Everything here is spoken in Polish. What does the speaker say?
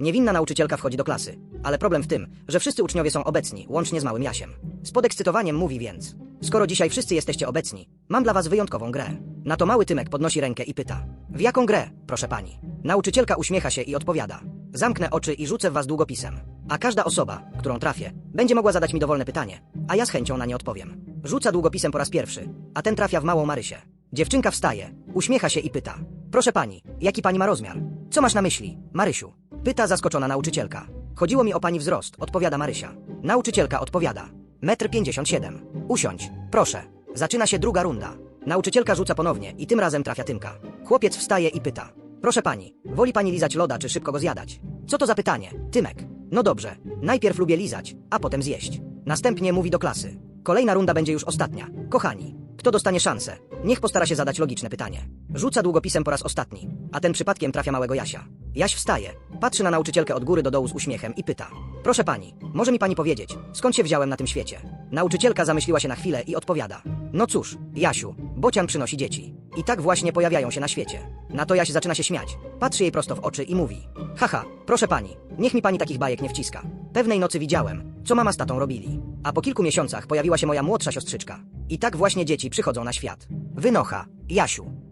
Niewinna nauczycielka wchodzi do klasy. Ale problem w tym, że wszyscy uczniowie są obecni, łącznie z małym Jasiem. Z podekscytowaniem mówi więc. Skoro dzisiaj wszyscy jesteście obecni, mam dla was wyjątkową grę. Na to mały Tymek podnosi rękę i pyta. W jaką grę, proszę pani? Nauczycielka uśmiecha się i odpowiada. Zamknę oczy i rzucę w was długopisem. A każda osoba, którą trafię, będzie mogła zadać mi dowolne pytanie, a ja z chęcią na nie odpowiem. Rzuca długopisem po raz pierwszy, a ten trafia w małą Marysię. Dziewczynka wstaje, uśmiecha się i pyta. Proszę pani, jaki pani ma rozmiar? Co masz na myśli, Marysiu? Pyta zaskoczona nauczycielka. Chodziło mi o pani wzrost, odpowiada Marysia. Nauczycielka odpowiada. Metr pięćdziesiąt siedem. Usiądź, proszę. Zaczyna się druga runda. Nauczycielka rzuca ponownie i tym razem trafia Tymka. Chłopiec wstaje i pyta. Proszę pani, woli pani lizać loda czy szybko go zjadać? Co to za pytanie? Tymek. No dobrze, najpierw lubię lizać, a potem zjeść. Następnie mówi do klasy. Kolejna runda będzie już ostatnia. Kochani, kto dostanie szansę? Niech postara się zadać logiczne pytanie. Rzuca długopisem po raz ostatni, a ten przypadkiem trafia małego Jasia. Jaś wstaje, patrzy na nauczycielkę od góry do dołu z uśmiechem i pyta. Proszę pani, może mi pani powiedzieć, skąd się wziąłem na tym świecie? Nauczycielka zamyśliła się na chwilę i odpowiada. No cóż, Jasiu, bocian przynosi dzieci. I tak właśnie pojawiają się na świecie. Na to Jaś zaczyna się śmiać. Patrzy jej prosto w oczy i mówi. Haha, proszę pani, niech mi pani takich bajek nie wciska. Pewnej nocy widziałem, co mama z tatą robili. A po kilku miesiącach pojawiła się moja młodsza siostrzyczka. I tak właśnie dzieci przychodzą na świat. Wynocha, Jasiu.